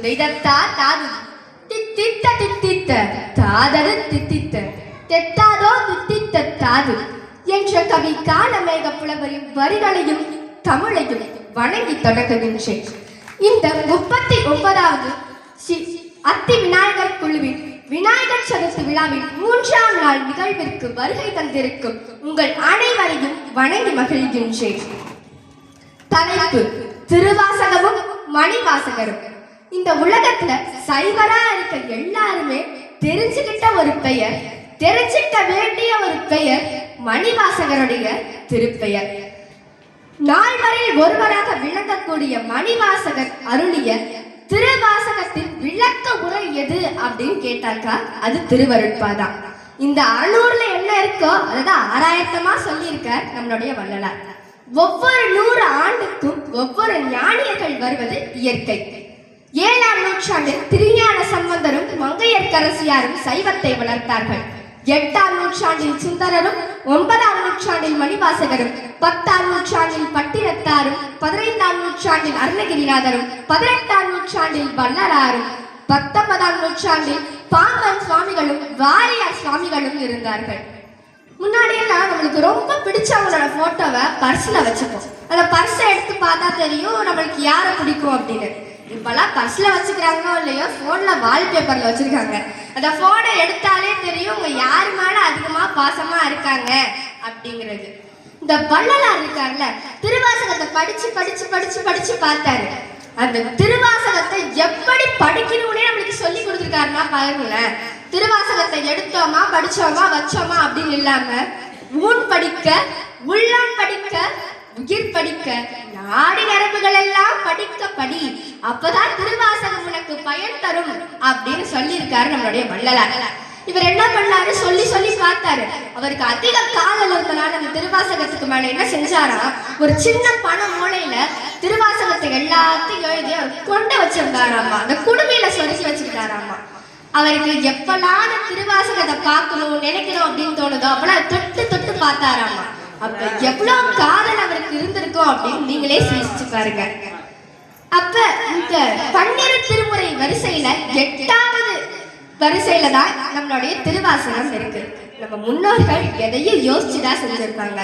துதைதத்தா தாது. தித்தித்த தித்தித்த தாதது தித்தித்த தெத்தாதோ தித்தித்த தாது. என்ற கவி காலமேக புலவரின் வரிகளையும் தமிழையும் வணங்கி தொடங்குகின்றேன். இந்த முப்பத்தி ஒன்பதாவது ஸ்ரீ அத்தி விநாயகர் குழுவின் விநாயகர் சதுர்த்தி விழாவின் மூன்றாம் நாள் நிகழ்விற்கு வருகை தந்திருக்கும் உங்கள் அனைவரையும் வணங்கி மகிழ்கின்றேன். தலைப்பு திருவாசகமும் மணிவாசகரும். இந்த உலகத்துல சைவரா இருக்க எல்லாருமே தெரிஞ்சுக்கிட்ட ஒரு பெயர் தெரிஞ்சுக்க வேண்டிய ஒரு பெயர் மணிவாசகருடைய திருப்பெயர். நால்வரில் ஒருவராக விளங்கக்கூடிய மணிவாசகர் அருளிய திருவாசகத்தின் விளக்க உரை எது அப்படின்னு கேட்டாக்கா அது திருவருட்பாதான் இந்த அறுநூறுல என்ன இருக்கோ அதுதான் ஆறாயிரத்தமா சொல்லியிருக்கார் நம்மளுடைய வள்ளலார். ஒவ்வொரு நூறு ஆண்டுக்கும் ஒவ்வொரு ஞானியர்கள் வருவது இயற்கை. ஏழாம் நூற்றாண்டில் திருஞான சம்பந்தரும் மங்கையர்க்கரசியாரும் சைவத்தை வளர்த்தார்கள். எட்டாம் நூற்றாண்டில் சுந்தரரும் ஒன்பதாம் நூற்றாண்டில் மணிவாசகரும் பத்தாம் நூற்றாண்டில் பட்டினத்தாரும் பதினைந்தாம் நூற்றாண்டில் அருணகிரிநாதரும் பதினெட்டாம் நூற்றாண்டில் வல்லராரும் பத்தொன்பதாம் நூற்றாண்டில் பாம்பன் சுவாமிகளும் வாரியார் சுவாமிகளும் இருந்தார்கள். முன்னாடியெல்லாம் நம்மளுக்கு ரொம்ப பிடிச்சவங்களோட போட்டோவை பர்ஸில் வச்சுப்போம். அந்த பர்ஸை எடுத்து பார்த்தா தெரியும் நம்மளுக்கு யாரை பிடிக்கும் அப்படின்னு. இப்பெல்லாம் பர்ஸில் வச்சுக்கிறாங்களோ இல்லையோ ஃபோனில் வால்பேப்பரில் வச்சுருக்காங்க. அந்த ஃபோனை எடுத்தாலே தெரியும் உங்கள் யார் மேலே அதிகமாக பாசமாக இருக்காங்க அப்படிங்கிறது. இந்த வள்ளலார் இருக்கார்ல திருவாசகத்தை படித்து படித்து படித்து படித்து பார்த்தாரு. அந்த திருவாசகத்தை எப்படி படிக்கணும்னே நம்மளுக்கு சொல்லி கொடுத்துருக்காருன்னா பாருங்களேன். திருவாசகத்தை எடுத்தோமா படித்தோமா வச்சோமா அப்படின்னு இல்லாமல் ஊன் படிக்க உள்ளான் படிக்க உயிர் படிக்க நாடி நரம்புகள் எல்லாம் படிக்க படி அப்பதான் திருவாசகம் உனக்கு பயன் தரும் அப்படின்னு சொல்லியிருக்காரு நம்மளுடைய வள்ளலார் இவர் என்ன பண்ணாரு? சொல்லி சொல்லி பார்த்தாரு. அவருக்கு அதிக காதல் இருந்தனால அந்த திருவாசகத்துக்கு மேல என்ன செஞ்சாரா? ஒரு சின்ன பண மூலையில திருவாசகத்தை எல்லாத்தையும் எழுதி அவர் கொண்டு வச்சிருந்தாராமா. அந்த குடுமையில சொல்லி வச்சுக்கிட்டாராமா அவருக்கு எப்பெல்லாம் திருவாசகத்தை பார்க்கணும் நினைக்கணும் அப்படின்னு தோணுதோ அப்பெல்லாம் தொட்டு தொட்டு பார்த்தாராமா. அப்ப எவ்வளவு காதல் அவருக்கு இருந்திருக்கும் அப்படின்னு நீங்களே சிந்திச்சு பாருங்க. அப்ப இந்த பன்னிரு திருமுறை வரிசையில எட்டாவது வரிசையில தான் நம்மளுடைய திருவாசகம் இருக்கு. நம்ம முன்னோர்கள் எதையும் யோசிச்சுதான் செஞ்சிருப்பாங்க.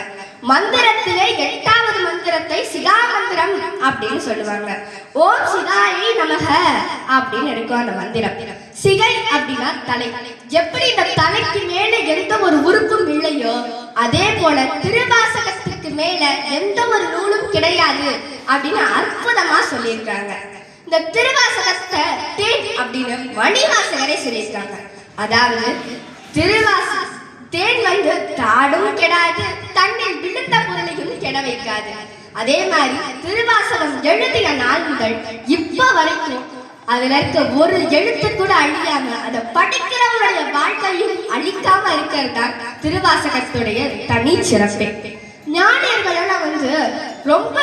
மந்திரத்திலே எட்டாவது மந்திரத்தை சிதா மந்திரம் அப்படின்னு சொல்லுவாங்க. ஓம் சிதாயி நமக அப்படின்னு இருக்கும் அந்த மந்திரம். சிகை அப்படின்னா தலை. எப்படி இந்த தலைக்கு மேல எந்த ஒரு உறுப்பும் இல்லையோ அதே போல திருவாசகத்துக்கு மேல எந்த ஒரு நூலும் கிடையாது அப்படின்னு அற்புதமா சொல்லியிருக்காங்க. இந்த திருவாசகத்தை தேன் அப்படின்னு மணிவாசகரே சொல்லியிருக்காங்க. அதாவது திருவாச தேன் வந்து தாடும் கெடாது தண்ணில் விழுந்த பொருளையும் கெட வைக்காது. அதே மாதிரி திருவாசகம் எழுதிய நாள் முதல் இப்ப வரைக்கும் அதுல இருக்க ஒரு எழுத்து கூட அழியாம அதை படிக்கிறவங்களுடைய வாழ்க்கையும் அழிக்காம இருக்கிறது தான் திருவாசகத்துடைய தனி சிறப்பே. ஞானியர்களெல்லாம் வந்து ரொம்ப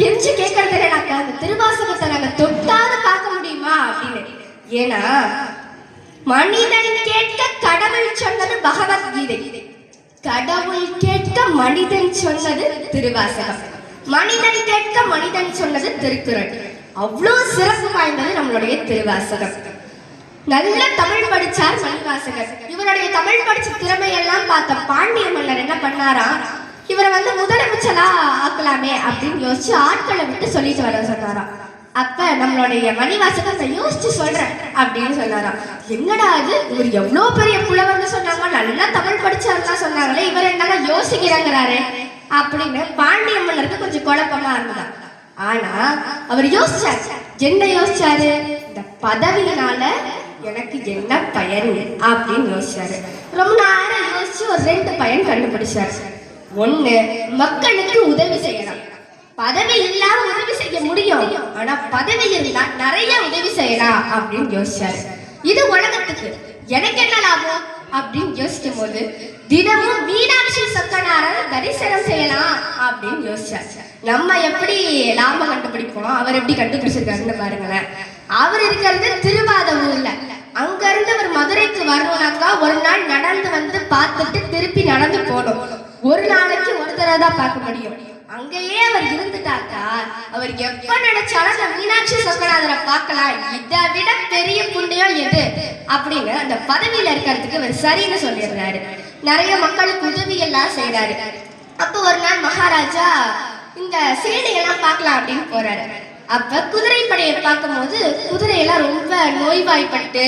கெஞ்சி கேட்கறது என்னன்னாக்கா அந்த திருவாசகத்தை நாங்க தொட்டாவது பார்க்க முடியுமா அப்படின்னு. ஏன்னா மனிதன் கேட்க கடவுள் சொன்னது பகவத்கீதை. கடவுள் கேட்க மனிதன் சொன்னது திருவாசகம். மனிதன் கேட்க மனிதன் சொன்னது திருக்குறள். அவ்வளோ சிறப்பு வாய்ந்தது நம்மளுடைய திருவாசகம். நல்ல தமிழ் படிச்சார் மணிவாசகர். இவருடைய தமிழ் படிச்ச திறமையெல்லாம் பார்த்த பாண்டிய மன்னர் என்ன பண்ணாரா? இவரை வந்து முதலமைச்சரா ஆக்கலாமே அப்படின்னு யோசிச்சு ஆட்களை விட்டு சொல்லிட்டு வர சொன்னாராம். அப்ப நம்மளுடைய மணிவாசகர் நான் யோசிச்சு சொல்றேன் அப்படின்னு சொன்னாராம். என்னடா அது இவர் எவ்வளவு பெரிய புலவர்னு சொன்னாங்க. நல்லா தமிழ் படிச்சாருலாம் சொன்னாங்களே இவர் என்னடா யோசிக்கிறாங்கிறாரு அப்படின்னு பாண்டிய மன்னருக்கு கொஞ்சம் குழப்பமா இருந்ததா. ஆனா அவர் யோசிச்சாரு. என்ன யோசிச்சாரு? இந்த பதவியினால எனக்கு என்ன பயன் அப்படின்னு யோசிச்சாரு. ரொம்ப நேரம் யோசிச்சு ஒரு ரெண்டு பயன் கண்டுபிடிச்சாரு. ஒண்ணு மக்களுக்கு உதவி செய்யலாம் பதவி இல்லாம உதவி செய்ய முடியும். ஆனா பதவி இருந்தா நிறைய உதவி செய்யலாம் அப்படின்னு யோசிச்சாரு. இது உலகத்துக்கு எனக்கு என்ன லாபம் அப்படின்னு யோசிக்கும் போது தினமும் மீனாட்சி சொக்கனார தரிசனம் செய்யலாம் அப்படின்னு யோசிச்சார். நம்ம எப்படி லாபம் கண்டுபிடிப்போம்? அவர் எப்படி கண்டுபிடிச்சிருக்காருன்னு பாருங்களேன். அவர் இருக்கிறது திருவாதூர்ல. அங்க இருந்து அவர் மதுரைக்கு வரணும்னாக்கா ஒரு நாள் நடந்து வந்து பார்த்துட்டு திருப்பி நடந்து போகணும். ஒரு நாளைக்கு ஒரு தடவை தான் பார்க்க முடியும். அங்கேயே அவர் இருந்துட்டாக்கா அவர் எப்ப நினைச்சாலும் அந்த மீனாட்சி சொக்கநாதரை பார்க்கலாம். இதை விட பெரிய புண்ணியம் எது? அப்படின்னு அந்த பதவியில இருக்கிறதுக்கு அவர் சரின்னு சொல்லிடுறாரு. நிறைய மக்களுக்கு உதவி எல்லாம் செய்யறாரு அப்போ ஒரு நாள் மகாராஜா இந்த சேனையெல்லாம் பார்க்கலாம் அப்படின்னு போறாரு. அப்ப குதிரைப்படையை பார்க்கும்போது குதிரையெல்லாம் ரொம்ப நோய்வாய்ப்பட்டு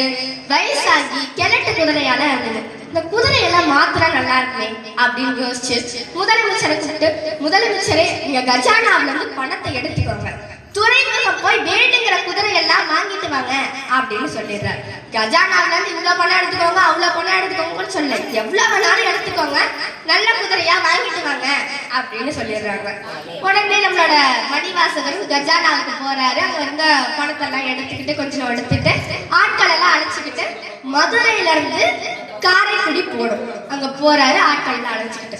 வயசாகி கிழட்டு குதிரையால இருந்தது. இந்த குதிரையெல்லாம் மாத்திரா நல்லா இருக்குமே அப்படின்னு யோசிச்சு முதலமைச்சரை கூப்பிட்டு முதலமைச்சரே இங்க கஜானாவில இருந்து பணத்தை எடுத்துக்கோங்க. துறைமுகம் போய் வேணுங்கிற குதிரையெல்லாம் வாங்கிட்டு வாங்க அப்படின்னு சொல்லிடுறாரு. கஜானாவுல இருந்து இவ்வளவு பணம் எடுத்துக்கோங்க அவ்வளவு பணம் எடுத்துக்கோங்கன்னு சொல்ல. எவ்வளவு வேணாலும் எடுத்துக்கோங்க. நல்ல குதிரையா வாங்கிட்டு வாங்க அப்படின்னு சொல்லிடுறாங்க. உடனே நம்மளோட மணிவாசகரும் கஜானாவுக்கு போறாரு. அங்க இருந்த பணத்தை எல்லாம் எடுத்துக்கிட்டு கொஞ்சம் எடுத்துட்டு ஆட்கள் எல்லாம் அழைச்சிக்கிட்டு மதுரையில இருந்து காரைக்குடி போடும் அங்க போறாரு ஆட்கள் எல்லாம் அழைச்சிக்கிட்டு.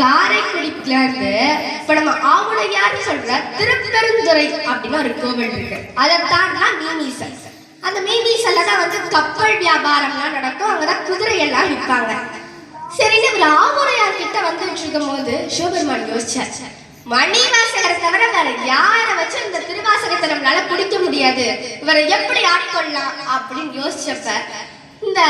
காரைக்குடிக்குல இருந்து இப்ப நம்ம ஆவுடையார்னு சொல்ற? திருப்பெருந்துறை அப்படின்னு ஒரு கோவில் இருக்கு. அதை தாண்டினா மீமீசல் அந்த மீமீசல்ல தான் வந்து கப்பல் வியாபாரம்லாம் நடக்கும். அங்கதான் குதிரை எல்லாம் விற்பாங்க சரின்னு இவர் ஆவுடையார் கிட்ட வந்துட்டு இருக்கும் போது சிவபெருமான் யோசிச்சார். மணிவாசகரை தவிர வேற யாரை வச்சு இந்த திருவாசகத்தை நம்மளால பிடிக்க முடியாது. இவரை எப்படி ஆட்கொள்ளலாம் அப்படின்னு யோசிச்சப்ப இந்த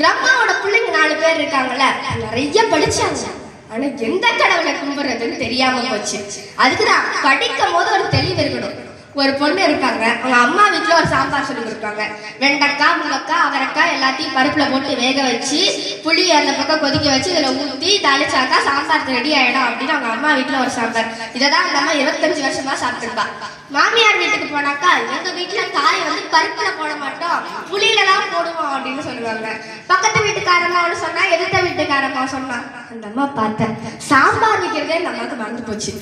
பிரம்மாவோட பிள்ளைங்க நாலு பேர் இருக்காங்கல்ல நிறைய படிச்சாங்க. ஆனா எந்த கடவுளை கும்பிடுறதுன்னு தெரியாம போச்சு. அதுக்குதான் படிக்கும் போது ஒரு தெளிவு இருக்கணும். ஒரு பொண்ணு இருப்பாங்க அவங்க அம்மா வீட்டுல ஒரு சாம்பார் சொல்லி கொடுப்பாங்க. வெண்டைக்காய் முருங்கைக்காய் அவரைக்காய் எல்லாத்தையும் பருப்புல போட்டு வேக வச்சு புளி அந்த பக்கம் கொதிக்க வச்சு இதுல ஊத்தி தாளிச்சாக்கா சாம்பார் ரெடி ஆயிடும் அப்படின்னு அவங்க அம்மா வீட்டுல ஒரு சாம்பார். இதை தான் அந்த அம்மா இருபத்தஞ்சு வருஷமா சாப்பிட்டுருப்பா. மாமியார் வீட்டுக்கு போனாக்கா எங்க வீட்டுல காய் வந்து பருப்புல போட மாட்டோம். புளியில தான் போடுவோம் அப்படின்னு சொல்லுவாங்க. பக்கத்து வீட்டுக்காரம்மாவோட சொன்னா எதிர்த்த வீட்டுக்காரம்மா சொன்னா அந்த அம்மா பார்த்தேன் சாம்பார் வைக்கிறதே அந்த அம்மாவுக்கு மறந்து போச்சு.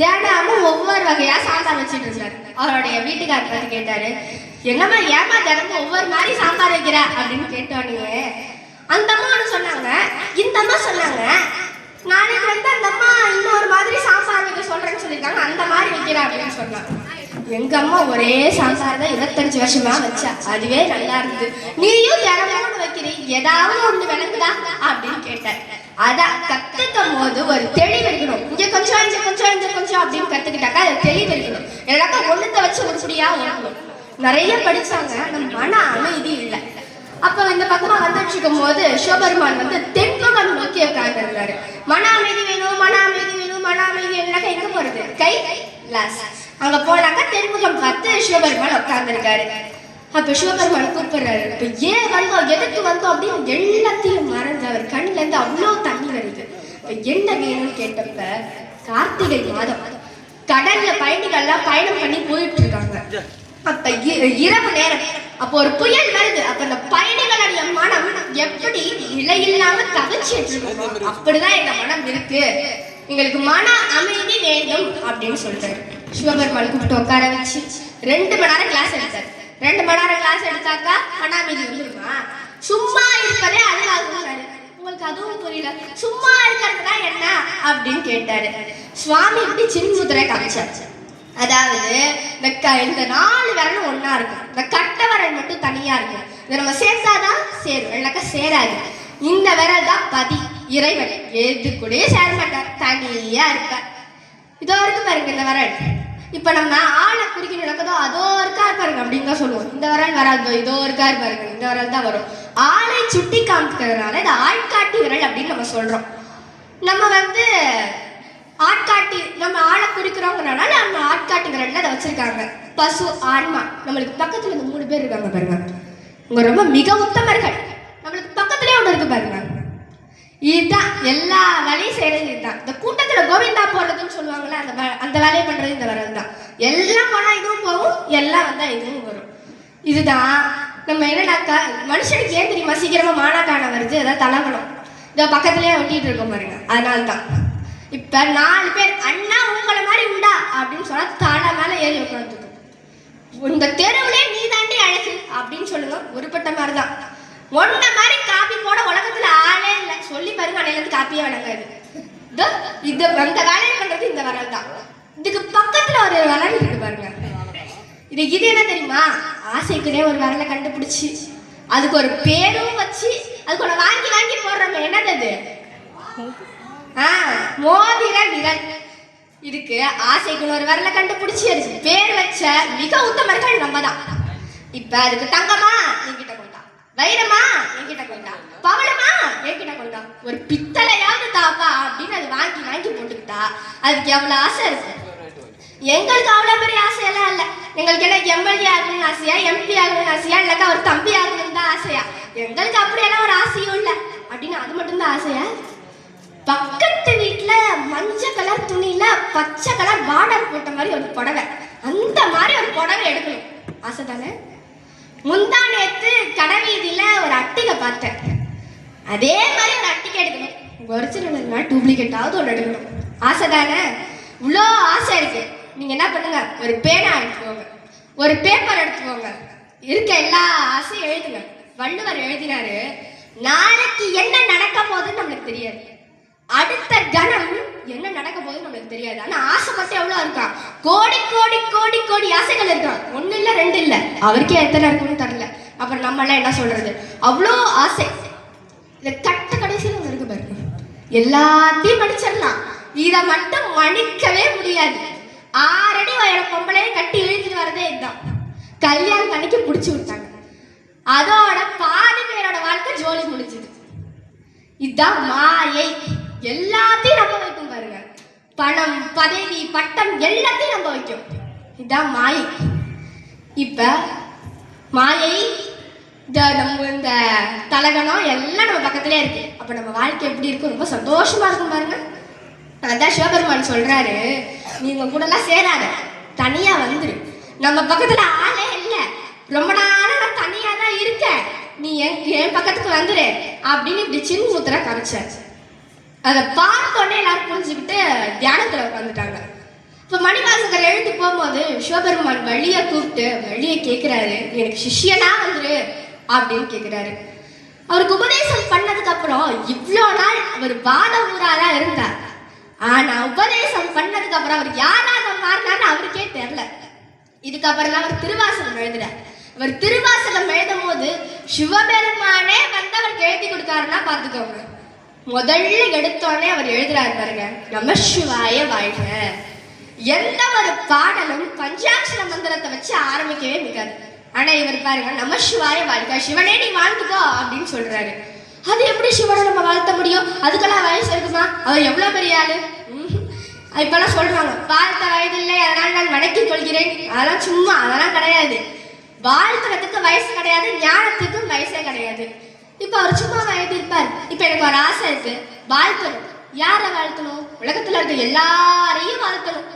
தினமும் ஒவ்வொரு வகையா சாம்பார் வச்சுட்டு இருந்தாரு. அவருடைய வீட்டுக்காரர் கேட்டாரு என்னம்மா ஏமா தினமும் ஒவ்வொரு மாதிரி சாம்பார் வைக்கிற? அப்படின்னு கேட்டோன்னே அந்த அம்மா ஒன்று சொன்னாங்க இந்த அம்மா சொன்னாங்க நாளைக்கு வந்து அந்த அம்மா இன்னொரு மாதிரி சாம்பார் வைக்க சொல்றேன்னு சொல்லியிருக்காங்க. அந்த மாதிரி வைக்கிறேன் அப்படின்னு சொன்னாங்க. எங்க அம்மா ஒரே சாம்பார் தான் இருபத்தஞ்சு வருஷமா வச்சா. அதுவே நல்லா இருந்தது. நீயும் தினமும் வைக்கிறீ ஏதாவது ஒண்ணு விளங்குதா? அப்படின்னு கேட்டேன். அதான் கத்துக்கும் போது ஒரு தெளிவு இருக்கணும். இங்க கொஞ்சம் இங்க கொஞ்சம் இங்க கொஞ்சம் அப்படின்னு கத்துக்கிட்டாக்கா அது தெளிவு இருக்கணும். எல்லாக்கா ஒண்ணுத்த வச்சு உருப்படியா ஓடணும் நிறைய படிச்சாங்க. நம்ம மன அமைதி இல்லை. அப்ப இந்த பக்கமா வந்துட்டு இருக்கும் போது சிவபெருமான் வந்து தென்முகம் நோக்கி உட்கார்ந்துருந்தாரு. மன அமைதி வேணும் மன அமைதி வேணும் மன அமைதி வருது. கை லாஸ். அங்க போனாக்கா தென்முகம் பார்த்து சிவபெருமான் உட்கார்ந்துருக்காரு. அப்ப சிவபெருமான் கூப்பிடுறாரு இப்ப ஏன் வந்தோம் எதுக்கு வந்தோம் அப்படின்னு எல்லாத்தையும் மறந்து அவர் கண்ணுல இருந்து அவ்வளவு தண்ணி வருது. இப்ப என்ன வேணும்னு கேட்டப்ப கார்த்திகை மாதம். கடல்ல பயணிகள்லாம் பயணம் பண்ணி போயிட்டு இருக்காங்க அப்ப இ- இரவு நேரம். அப்போ ஒரு புயல் வருது. அப்ப அந்த பயணிகளுடைய மனம் எப்படி நிலையில்லாம தவிச்சிட்டு இருக்கும் அப்படிதான் எங்க மனம் இருக்கு. எங்களுக்கு மன அமைதி வேண்டும் அப்படின்னு சொல்றாரு. சிவபெருமான் கூப்பிட்டு உட்கார வச்சு ரெண்டு மணி நேரம் கிளாஸ் எடுத்தாரு. ரெண்டு மணி நேரம் கிளாஸ் எடுத்தாக்கா மன அமைதி வந்துருமா? சும்மா இருப்பதே அழகாகுங்கிறாரு உங்களுக்கு அதுவும் புரியல. சும்மா இருக்கிறதுனா என்ன அப்படின்னு கேட்டாரு. சுவாமி இப்படி சின்முத்திரை காமிச்சாச்சு அதாவது இந்த க இந்த நாலு விரலும் ஒன்றா இருக்கும். இந்த கட்டை விரல் மட்டும் தனியாக இருக்கும். இதை நம்ம சேர்த்தாதான் சேரும். இல்லைனாக்கா சேராது. இந்த விரல் தான் பதி. இறைவன் எது கூட சேர மாட்டார். தனியா இருப்பார். இதோ இருக்கு பாருங்க இந்த விரல் இப்ப நம்ம ஆளை குறுக்கி நடக்குதோ அதோ இருக்கா பாருங்க அப்படின்னு தான் சொல்லுவோம். இந்த விரல் வராதோ இதோ இருக்கா பாருங்க இந்த வரல் தான் வரும். ஆளை சுட்டி காமிக்கிறதுனால இது ஆட்காட்டி விரல் அப்படின்னு நம்ம சொல்றோம். நம்ம வந்து ஆட்காட்டி நம்ம ஆளை குறிக்கிறோங்கிறனால நம்ம ஆட்காட்டி விரல்ல அதை வச்சிருக்காங்க. பசு ஆன்மா. நம்மளுக்கு பக்கத்துல இந்த மூணு பேர் இருக்காங்க பாருங்க. இவங்க ரொம்ப மிக உத்தமர்கள். நம்மளுக்கு பக்கத்துலேயே ஒன்று இருக்கு பாருங்க. இதுதான் எல்லா வேலையும் செய்யறது இதுதான். இந்த கூட்டத்துல கோவிந்தா போடுறதுன்னு சொல்லுவாங்களே அந்த வே- அந்த வேலையை பண்றது இந்த வரது தான் எல்லாம் போனா இதுவும் போகும் எல்லாம் வந்தா இதுவும் வரும். இதுதான் நம்ம என்னடாக்கா மனுஷனுக்கு ஏன் தெரியுமா சீக்கிரமா மானாக்கான வருது அதாவது தலங்கணும் இதோ பக்கத்துலயே ஒட்டிட்டு இருக்கோம் பாருங்க அதனால தான் இப்ப நாலு பேர் அண்ணா உங்களை மாதிரி உண்டா? அப்படின்னு சொன்னா தலை மேல ஏறி உட்காந்துருக்கும் இந்த தெருவுலே நீ தாண்டி அழகு அப்படின்னு சொல்லுங்க ஒருப்பட்ட மாதிரி தான் ஒன்ன மாதிரி காப்பி போட உலகத்துல ஆளே இல்லை. சொல்லி பாருங்க அன்னையில காப்பியே வழங்காது. இதோ இது அந்த வேலையை பண்றது இந்த வரல் தான். இதுக்கு பக்கத்துல ஒரு வரல் இருக்கு பாருங்க. இது இது என்ன தெரியுமா? ஆசைக்குனே ஒரு வரலை கண்டுபிடிச்சு அதுக்கு ஒரு பேரும் வச்சு அதுக்கு ஒன்று வாங்கி வாங்கி போடுறோமே. என்னது அது? ஆ மோதிர விரல். இதுக்கு ஆசைக்குள்ள ஒரு விரலை கண்டுபிடிச்சி அதுக்கு பேர் வச்ச மிக உத்தமர்கள் நம்ம தான் இப்ப அதுக்கு தங்கமா என்கிட்ட வைரமா? என்கிட்ட கொண்டா. பவளமா? என்கிட்ட கொண்டா. ஒரு பித்தளையாவது தாப்பா அப்படின்னு அது வாங்கி வாங்கி போட்டுக்கிட்டா. அதுக்கு எவ்வளவு ஆசை இருக்கு? எங்களுக்கு அவ்வளோ பெரிய ஆசையெல்லாம் இல்லை. எங்களுக்கு என்ன எம்எல்ஏ ஆகணும்னு ஆசையா? எம்பி ஆகணும்னு ஆசையா? இல்லைக்கா ஒரு தம்பி ஆகணும்னு தான் ஆசையா? எங்களுக்கு அப்படியெல்லாம் ஒரு ஆசையும் இல்லை. அப்படின்னு அது மட்டும்தான் ஆசையா? பக்கத்து வீட்டில் மஞ்சள் கலர் துணியில பச்சை கலர் பார்டர் போட்ட மாதிரி ஒரு புடவை. அந்த மாதிரி ஒரு புடவை எடுக்கணும். ஆசை தானே? முந்தா நேற்று கடைவீதியில ஒரு அட்டிகை பார்த்தேன் அதே மாதிரி ஒரு அட்டிகை எடுக்கணும். ஒரிஜினல் இல்லைனா டூப்ளிகேட்டாவது ஒன்று எடுக்கணும். ஆசை தானே? இவ்வளோ ஆசை இருக்கு. நீங்கள் என்ன பண்ணுங்க? ஒரு பேனா எடுத்துக்கோங்க. ஒரு பேப்பர் எடுத்துக்கோங்க. இருக்க எல்லா ஆசையும் எழுதுங்க. வள்ளுவர் எழுதினாரு நாளைக்கு என்ன நடக்க போகுதுன்னு நம்மளுக்கு தெரியாது. அடுத்த கணம் என்ன நடக்க போகுதுன்னு நம்மளுக்கு தெரியாது. ஆனா ஆசை மட்டும் எவ்வளவு இருக்கா? கோடி கோடி கோடி கோடி ஆசைகள் இருக்கா? ஒண்ணு இல்ல ரெண்டு இல்ல. அவருக்கே எத்தனை இருக்குன்னு தெரியல. அப்புறம் நம்ம எல்லாம் என்ன சொல்றது? அவ்வளோ ஆசை. இந்த கட்ட கடைசியில் ஒன்று இருக்கு பாருங்க எல்லாத்தையும் படிச்சிடலாம் இதை மட்டும் மன்னிக்கவே முடியாது. ஆறடி வயிற பொம்பளையே கட்டி இழுத்துட்டு வரதே இதுதான். கல்யாணம் பண்ணிக்கு பிடிச்சி விட்டாங்க. அதோட பாதி பேரோட வாழ்க்கை ஜோலி முடிஞ்சது. இதுதான் மாயை. எல்லாத்தையும் நம்ப வைக்கும் பாருங்க. பணம் பதவி பட்டம் எல்லாத்தையும் நம்ப வைக்கும். இதுதான் மாயை. இப்ப மாயை இந்த நம்ம இந்த தலகணம் எல்லாம் நம்ம பக்கத்துலேயே இருக்கு. அப்போ நம்ம வாழ்க்கை எப்படி இருக்கும்? ரொம்ப சந்தோஷமா இருக்கும் பாருங்க. அதான் சிவபெருமான் சொல்றாரு நீங்க கூடலாம் சேராத. தனியா வந்துரு. நம்ம பக்கத்துல ஆளே இல்லை. ரொம்ப நாளா நான் தனியா தான் இருக்கேன். நீ என் என் பக்கத்துக்கு வந்துரு. அப்படின்னு இப்படி சின்முத்திர கரைச்சாச்சு. அதை பார்த்தோன்னே எல்லாரும் புரிஞ்சுக்கிட்டு தியானத்துல உட்காந்துட்டாங்க இப்போ மணிவாசகர் எழுந்து போகும்போது சிவபெருமான் வழியை கூப்பிட்டு வழியை கேட்குறாரு எனக்கு சிஷ்யனா வந்துரு. அப்படின்னு கேட்குறாரு அவருக்கு உபதேசம் பண்ணதுக்கு அப்புறம் இவ்வளோ நாள் அவர் வாத ஊராரா இருந்தார். ஆனா உபதேசம் பண்ணதுக்கு அப்புறம் அவர் யாராக மாறினார்னு அவருக்கே தெரியல. இதுக்கப்புறம் தான் அவர் திருவாசகம் எழுதுறார். அவர் திருவாசகம் எழுதும் போது சிவபெருமானே வந்து அவருக்கு எழுதி கொடுத்தாருன்னா பார்த்துக்கோங்க. முதல்ல எடுத்தோடனே அவர் எழுதுறாரு பாருங்க நம்ம சிவாய வாழ்க. எந்த ஒரு பாடலும் பஞ்சாட்சர மந்திரத்தை வச்சு ஆரம்பிக்கவே மிகாது ஆனா இவர் பாருங்க நம்ம சிவாய வாழ்க சிவனே நீ வாழ்ந்துக்கோ அப்படின்னு சொல்றாரு. அது எப்படி சிவனை நம்ம வாழ்த்த முடியும்? அதுக்கெல்லாம் வயசு இருக்குமா? அவர் எவ்வளவு பெரிய ஆளு? இப்பெல்லாம் சொல்றாங்க வாழ்த்த வயதில்லை அதனால் நான் வணக்கி கொள்கிறேன். அதெல்லாம் சும்மா அதெல்லாம் கிடையாது. வாழ்த்துறதுக்கு வயசு கிடையாது ஞானத்துக்கும் வயசே கிடையாது. இப்ப அவர் சும்மா வயது இருப்பார். இப்ப எனக்கு ஒரு ஆசை இருக்கு வாழ்த்தணும். யாரை வாழ்த்தணும்? உலகத்துல இருக்க எல்லாரையும் வாழ்த்தணும்.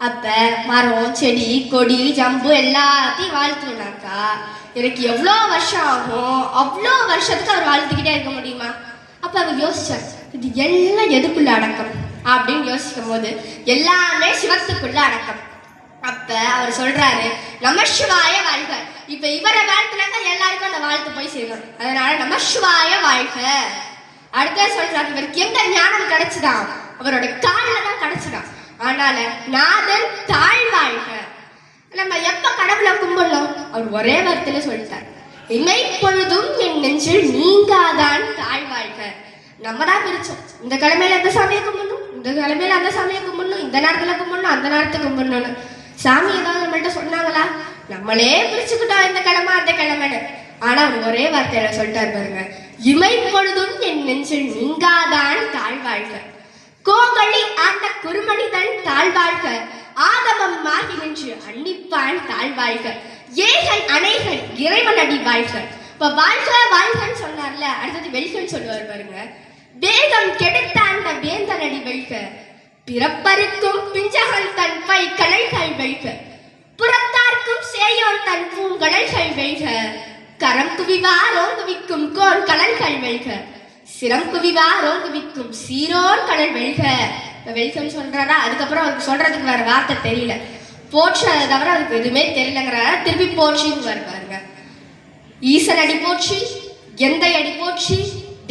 அப்ப மரம் செடி கொடி ஜம்பு எல்லாத்தையும் வாழ்த்துனாக்கா எனக்கு எவ்வளோ வருஷம் ஆகும் அவ்வளோ வருஷத்துக்கு அவர் வாழ்த்துக்கிட்டே இருக்க முடியுமா? அப்ப அவர் யோசிச்சார் இது எல்லாம் எதுக்குள்ள அடக்கம்? அப்படின்னு யோசிக்கும் போது எல்லாமே சிவத்துக்குள்ள அடக்கம். அப்ப அவர் சொல்றாரு நமசிவாய வாழ்க. இப்ப இவரை வாழ்த்துனாக்க எல்லாருக்கும் அந்த வாழ்த்து போய் சேரும். அதனால நமசிவாய வாழ்க. அடுத்த சொல்றாரு இவருக்கு எங்க ஞானம் கிடைச்சுதான் அவரோட காலில் தான் கிடைச்சுதான் ஆனால நாதன் தாழ்வாழ்க. நம்ம எப்ப கடவுளை கும்பிடணும்? அவர் ஒரே வார்த்தையில சொல்லிட்டார். இமைப்பொழுதும் என் நெஞ்சில் நீங்காதான் தாழ்வாழ்க. நம்ம தான் பிரிச்சோம். இந்த கிழமையில எந்த சாமியை கும்பிடணும்? இந்த கிழமையில அந்த சாமியை கும்பிடணும். இந்த நேரத்துல கும்பிடணும். அந்த நேரத்துக்கு கும்பிடணும்னு. சாமி ஏதாவது நம்மள்ட்ட சொன்னாங்களா? நம்மளே பிரிச்சுக்கிட்டோம் இந்த கிழமை அந்த கிழமைன்னு. ஆனா அவர் ஒரே வார்த்தையில சொல்லிட்டாரு பாருங்க. இமைப்பொழுதும் என் நெஞ்சில் நீங்காதான் தாழ்வாழ்க. கோகழி ஆண்ட குருமணிதன் தாழ்வாழ்க. ஆதமம் மாகி நின்று அன்னிப்பான் தாழ்வாழ்க. ஏகன் அனைகன் இறைவன் அடி வாழ்க. இப்ப வாழ்க வாழ்கன்னு சொன்னார்ல அடுத்தது வெல்கன்னு சொல்லுவார் பாருங்க. வேகம் கெடுத்த அந்த வேந்தன் அடி வெல்க. பிறப்பருக்கும் பிஞ்சகன் தன் பை கலைகள் வெல்க. புறத்தார்க்கும் சேயோர் தன் பூங்கடல்கள் வெல்க. கரம் குவிவார் ஓங்குவிக்கும் கோன் கடல்கள் வெல்க. சிரம் குவிவார் ஓங்குவிக்கும் சீரோன் கடல் வெல்க. இப்போ வெல்கன்னு சொல்கிறாரா அதுக்கப்புறம் அவருக்கு சொல்கிறதுக்கு வேற வார்த்தை தெரியல. போற்று அதை தவிர அதுக்கு எதுவுமே தெரியலங்கிறாரா? திருப்பி போற்றின்னு பாருங்க. ஈசன் அடி போச்சு எந்தை அடி போச்சு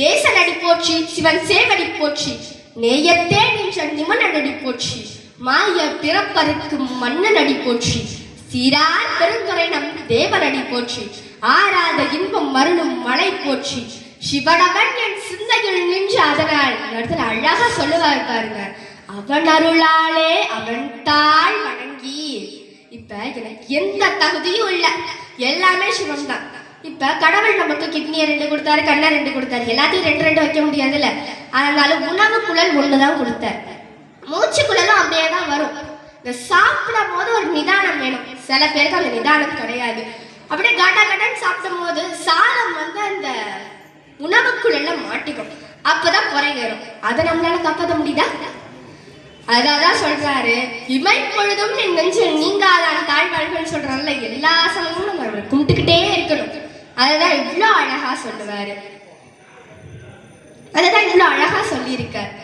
தேசன் அடி போச்சு சிவன் சேவடி போச்சு நேயத்தே நின்ற நிமன் அடி போச்சு மாய பிறப்பருக்கும் மன்னன் அடி போச்சு சீரார் பெருந்துரை நம் தேவன் அடி போச்சு ஆராத இன்பம் மருளும் மலை போச்சு சிவனவன் என் சிந்தையில் நின்று அதனால் இடத்துல அழகா சொல்லுவார் பாருங்க அவன் அருளாலே அவன் தாள் வணங்கி இப்ப எனக்கு எந்த தகுதியும் இல்லை. எல்லாமே சிவம் தான் இப்ப கடவுள் நமக்கு கிட்னியை ரெண்டு கொடுத்தாரு கண்ணை ரெண்டு கொடுத்தாரு. எல்லாத்தையும் ரெண்டு ரெண்டு வைக்க முடியாதுல்ல. அதனால உணவு குழல் ஒண்ணுதான் கொடுத்தாரு. மூச்சு குழலும் அப்படியே தான் வரும். இந்த சாப்பிடும் போது ஒரு நிதானம் வேணும். சில பேருக்கு அந்த நிதானம் கிடையாது. அப்படியே கட கடன்னு சாப்பிடும் போது சாதம் வந்து அந்த உணவுக்குள்ள மாட்டிக்கும். அப்பதான் குறைகிறோம் அதை நம்மளால காப்பாற்ற முடியுதா? அதான் சொல்றாரு. இமை பொழுதும் என் நெஞ்சில் நீங்காதான் தாழ்வாழ்கள் சொல்றாருல எல்லா சமயமும் நம்ம அவரை கும்பிட்டுக்கிட்டே இருக்கணும். அதைதான் இவ்வளோ அழகா சொல்லுவாரு. அதைதான் இவ்வளோ அழகா சொல்லியிருக்காரு.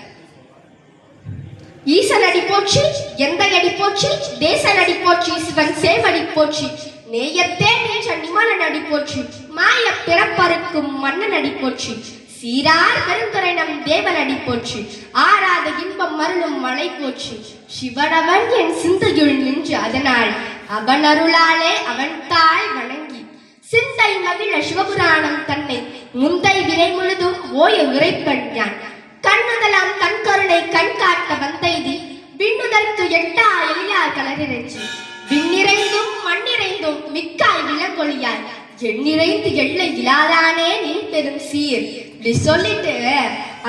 ஈசன் அடி போச்சு எந்த அடி போச்சு தேசன் அடி போச்சு சிவன் சேவடி போச்சு நேயத்தே நேற்ற நிமலன் அடி போச்சு. மாய பிறப்பறுக்கும் மன்னன் அடி போச்சு சீரார் பெருந்துரை நம் தேவன் அடி போச்சு ஆறாத இன்பம் மருளும் மலை போச்சு. சிவனவன் என் சிந்தையுள் நின்று அதனால் அவன் அருளாலே அவன் தாய் வணங்கி சிந்தை நவீன சிவபுராணம் தன்னை முந்தை விரை முழுதும் ஓய உரைப்பட்டான் கண்ணுதலாம் கண் கருணை கண் காட்ட வந்தைதி விண்ணுதற்கு எட்டா எளியார் கலரிறைச்சி விண்ணிறைந்தும் மண்ணிறைந்தும் மிக்காய் விலங்கொழியாய் எண்ணிறைந்து எல்லை இல்லாதானே நீ பெரும் சீர். இப்படி சொல்லிட்டு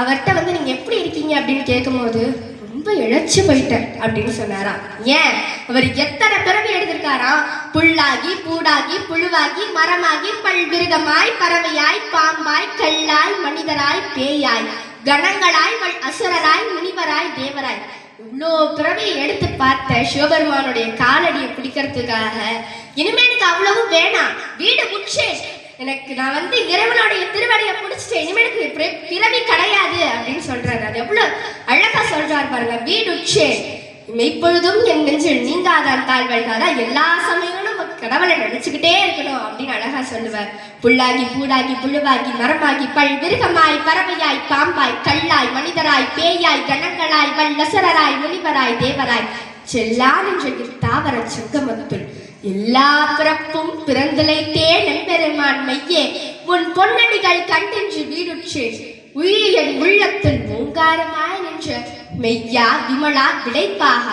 அவர்கிட்ட வந்து நீங்க எப்படி இருக்கீங்க அப்படின்னு கேட்கும்போது ரொம்ப இழைச்சு போயிட்டேன் அப்படின்னு சொன்னாராம். ஏன்? அவர் எத்தனை பிறவி எடுத்திருக்காராம்? புல்லாகி பூடாகி புழுவாகி மரமாகி பல்விருகமாய் பறவையாய் பாம்பாய் கல்லாய் மனிதராய் பேயாய் கணங்களாய் மல் அசுரராய் முனிவராய் தேவராய். இவ்வளோ பிறவியை எடுத்து பார்த்த சிவபெருமானுடைய காலடியை பிடிக்கிறதுக்காக இனிமே எனக்கு அவ்வளவு வேணாம். வீடு முச்சேன் எனக்கு நான் வந்து இறைவனுடைய திருவடியை பிடிச்சிட்டேன். இனிமே எனக்கு பிறவி கிடையாது அப்படின்னு சொல்றாரு. அது எவ்வளவு அழகா சொல்றாரு பாருங்க. வீடு உச்சே இப்பொழுதும் என் நெஞ்சில் நீங்காதான் தாழ்வழ்காதா எல்லா சமயமும் நம்ம கடவுளை நினைச்சுக்கிட்டே இருக்கணும் அப்படின்னு அழகா சொல்லுவார். புல்லாகி பூடாகி புழுவாகி மரமாகி பல் விருகமாய் பறவையாய் பாம்பாய் கல்லாய் மனிதராய் பேயாய் கணங்களாய் வல்லசரராய் முனிவராய் தேவராய். செல்லான் என்ற தாவர சங்கமத்துள் எல்லா பிறப்பும் பிறந்தலைத்தே நம்பெருமான் மையே உன் பொன்னடிகள் கண்டென்று வீடுற்றேன் உயிரியன் உள்ளத்தில் ஓங்காரமாய் நின்ற மெய்யா விமலா விளைப்பாக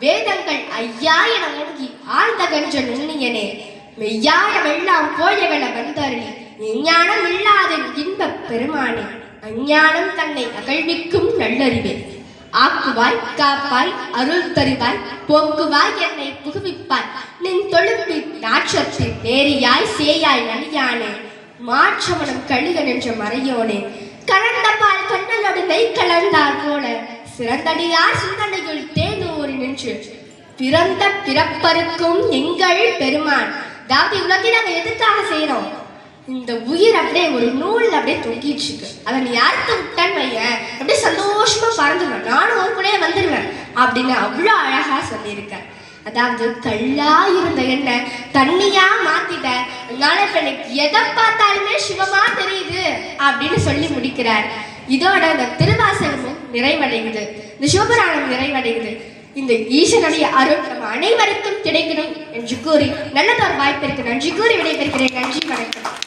வேதங்கள் ஐயா என ஒடுங்கி ஆழ்ந்தகன்ற நுண்ணியனே. மெய்யானமெல்லாம் போயவன வந்தருளி எஞ்ஞானம் இல்லாத இன்பப் பெருமானே. அஞ்ஞானம் தன்னை அகழ்விக்கும் நல்லறிவே. ஆக்குவாய் காப்பாய் அருள் தருவாய் போக்குவாய் என்னை புகுவிப்பாய் நின் தொழும்பி நாட்சத்தில் நேரியாய் சேயாய் நலியானே. மாற்றமனம் கழுகன் என்ற மறையோனே. கலந்த பால் கண்ணலோடு நெய் கலந்தார் போல. சிறந்தடியார் சிந்தனையுள் தேனூறி நின்று. பிறந்த பிறப்பருக்கும் எங்கள் பெருமான். அதாவது இவ்வளோத்தையும் நாங்கள் எதுக்காக செய்கிறோம்? இந்த உயிர் அப்படியே ஒரு நூல் அப்படியே தொங்கிட்டு இருக்கு. அதை நீ யாருக்கு விட்டான்னு வையேன். அப்படியே சந்தோஷமா பறந்துடுவேன் நானும் ஒரு குடையே வந்துடுவேன் அப்படின்னு அவ்வளோ அழகா சொல்லியிருக்கேன் அதாவது கல்லா இருந்த என்ன தண்ணியா மாத்திட்ட. அதனால இப்ப எனக்கு எதை பார்த்தாலுமே சிவமா தெரியுது அப்படின்னு சொல்லி முடிக்கிறார். இதோட இந்த திருவாசகமும் நிறைவடைகிறது இந்த சிவபுராணம் நிறைவடைகிறது இந்த ஈசனுடைய அருள் நம்ம அனைவருக்கும் கிடைக்கணும் என்று கூறி நல்லதொரு வாய்ப்பிற்கு நன்றி கூறி விடைபெறுகிறேன். நன்றி வணக்கம்.